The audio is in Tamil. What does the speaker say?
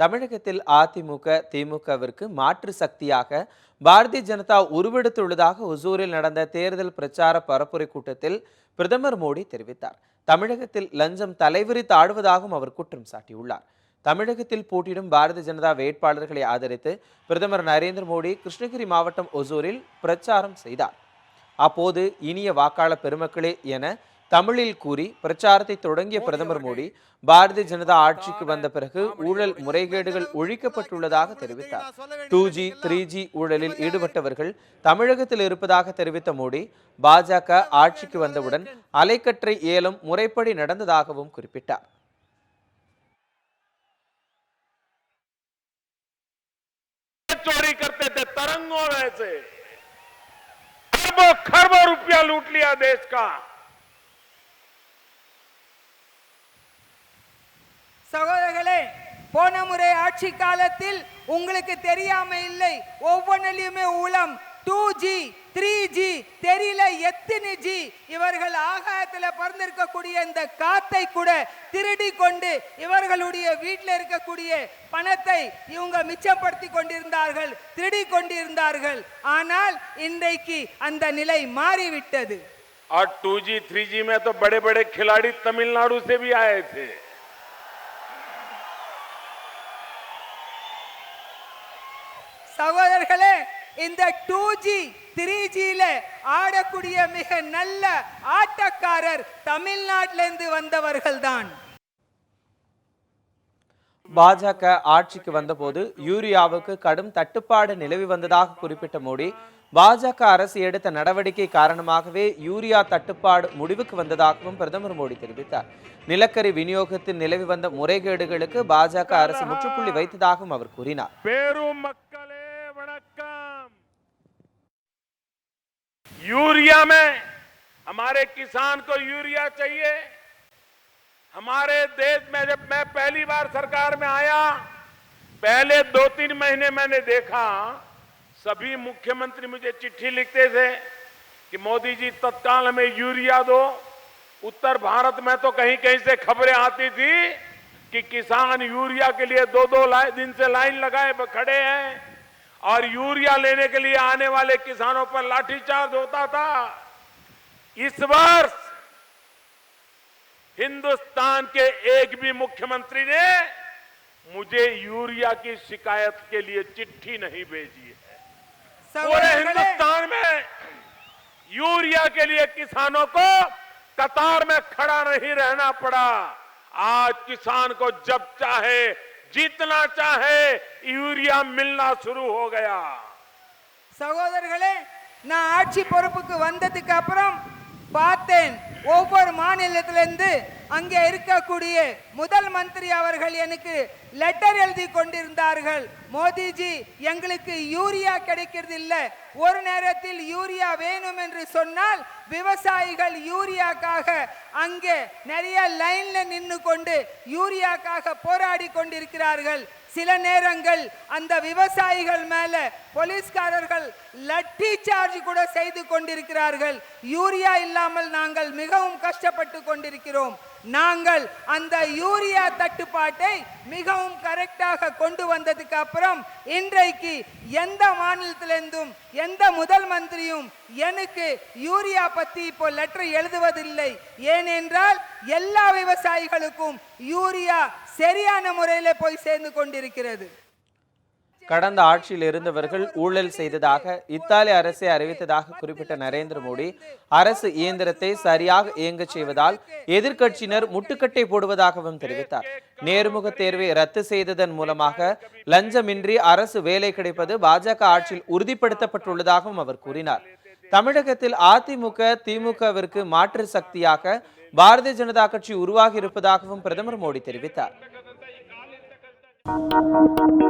தமிழகத்தில் அதிமுக திமுகவிற்கு மாற்று சக்தியாக பாரதிய ஜனதா உருவெடுத்துள்ளதாக ஒசூரில் நடந்த தேர்தல் பிரச்சார பரப்புரை கூட்டத்தில் பிரதமர் மோடி தெரிவித்தார். தமிழகத்தில் லஞ்சம் தலைவிரித்து ஆடுவதாகவும் அவர் குற்றம் சாட்டியுள்ளார். தமிழகத்தில் போட்டியிடும் பாரதிய ஜனதா வேட்பாளர்களை ஆதரித்து பிரதமர் நரேந்திர மோடி கிருஷ்ணகிரி மாவட்டம் ஒசூரில் பிரச்சாரம் செய்தார். அப்போது இனிய வாக்காளர் பெருமக்களே என தமிழில் கூறி பிரச்சாரத்தை தொடங்கிய பிரதமர் மோடி பாரதிய ஜனதா ஆட்சிக்கு வந்த பிறகு ஊழல் முறைகேடுகள் ஒழிக்கப்பட்டுள்ளதாக தெரிவித்தார் டூ ஜி த்ரீ ஜி ஊழலில் ஈடுபட்டவர்கள் தமிழகத்தில் இருப்பதாக தெரிவித்த மோடி பாஜக ஆட்சிக்கு வந்தவுடன் அலைக்கற்றை ஏலம் முறைப்படி நடந்ததாகவும் குறிப்பிட்டார் चोरी करते थे तरंगों में से अरबों खरबों रुपया लूट लिया देश का சகோதரர்களே போன முறை ஆட்சி காலத்தில் உங்களுக்கு தெரியாம இல்லை ஒவ்வொன்றிலுமே ஊழம் டூ ஜி த்ரீ ஜி தெரியல எத்தனை ஜி இவர்கள் ஆகாயத்துல பறந்திருக்கக்கூடிய இந்த காத்தை கூட திருடி கொண்டு இவர்களுடைய வீட்டில் இருக்கக்கூடிய பணத்தை இவங்க மிச்சப்படுத்தி கொண்டிருந்தார்கள் திருடி கொண்டிருந்தார்கள் ஆனால் இன்றைக்கு அந்த நிலை மாறிவிட்டது और 2G 3G में तो बड़े बड़े खिलाड़ी तमिलनाडु से भी आए थे சகோதரர்களே இந்த டூ ஜி த்ரீ ஜியில ஆடக்கூடிய மிக நல்ல ஆட்டக்காரர் தமிழ்நாட்டிலிருந்து வந்தவர்கள் தான் பாஜக ஆட்சிக்கு வந்தபோது யூரியாவுக்கு கடும் தட்டுப்பாடு நிலவி வந்ததாக குறிப்பிட்ட மோடி பாஜக அரசு எடுத்த நடவடிக்கை காரணமாகவே யூரியா தட்டுப்பாடு முடிவுக்கு வந்ததாகவும் பிரதமர் மோடி தெரிவித்தார். நிலக்கரி விநியோகத்தில் நிலவி வந்த முறைகேடுகளுக்கு பாஜக அரசு முற்றுப்புள்ளி வைத்ததாகவும் அவர் கூறினார். பெரும் மக்களே यूरिया में हमारे किसान को यूरिया चाहिए। हमारे देश में जब मैं पहली बार सरकार में आया, पहले दो तीन महीने मैंने देखा, सभी मुख्यमंत्री मुझे चिट्ठी लिखते थे कि मोदी जी, तत्काल हमें यूरिया दो। उत्तर भारत में तो कहीं कहीं से खबरें आती थी कि किसान यूरिया के लिए दो दो दिन से लाइन लगाए, खड़े हैं। और यूरिया लेने के लिए आने वाले किसानों पर लाठीचार्ज होता था। इस वर्ष हिंदुस्तान के एक भी मुख्यमंत्री ने मुझे यूरिया की शिकायत के लिए चिट्ठी नहीं भेजी है। पूरे हिंदुस्तान में यूरिया के लिए किसानों को कतार में खड़ा नहीं रहना पड़ा। आज किसान को जब चाहे जीतना चाहे यूरिया मिलना शुरू हो गया சகோதரர்களே நான் ஆட்சி பொறுப்புக்கு வந்ததுக்கு அப்புறம் பார்த்தேன் ஒவ்வொரு மாநிலத்திலிருந்து அங்கே இருக்கக்கூடிய முதல் மந்திரி அவர்கள் எனக்கு லெட்டர் எழுதி கொண்டிருந்தார்கள். மோடிஜி எங்களுக்கு யூரியா கிடைக்கிறது இல்லை. ஒரு நேரத்தில் யூரியா வேணும் என்று சொன்னால் விவசாயிகள் யூரியாக்காக அங்கே நிறைய லைன்ல நின்று கொண்டு யூரியாக்காக போராடி கொண்டிருக்கிறார்கள். சில நேரங்கள் அந்த விவசாயிகள் மேல போலீஸ்காரர்கள் லட்டி சார்ஜ் கூட செய்து கொண்டிருக்கிறார்கள். யூரியா இல்லாமல் நாங்கள் மிகவும் கஷ்டப்பட்டு கொண்டிருக்கிறோம். நாங்கள் அந்த யூரியா தட்டுப்பாட்டை மிகவும் கரெக்டாக கொண்டு வந்ததுக்கு அப்புறம் இன்றைக்கு எந்த மாநிலத்திலிருந்தும் எந்த முதல் மந்திரியும் எனக்கு யூரியா பத்தி இப்போ லெட்டர் எழுதுவதில்லை. ஏனென்றால் எல்லா விவசாயிகளுக்கும் யூரியா சரியான முறையில போய் சேர்ந்து கொண்டிருக்கிறது. கடந்த ஆட்சியில் இருந்தவர்கள் ஊழல் செய்ததாக இத்தாலி அரசை அறிவித்ததாக குறிப்பிட்ட நரேந்திர மோடி அரசு இயந்திரத்தை சரியாக இயங்கச் செய்வதால் எதிர்க்கட்சியினர் முட்டுக்கட்டை போடுவதாகவும் தெரிவித்தார். நேர்முக தேர்வை ரத்து செய்ததன் மூலமாக லஞ்சமின்றி அரசு வேலை கிடைப்பது பாஜக ஆட்சியில் உறுதிப்படுத்தப்பட்டுள்ளதாகவும் அவர் கூறினார். தமிழகத்தில் அதிமுக திமுகவிற்கு மாற்று சக்தியாக பாரதிய ஜனதா கட்சி உருவாகி இருப்பதாகவும் பிரதமர் மோடி தெரிவித்தார். Música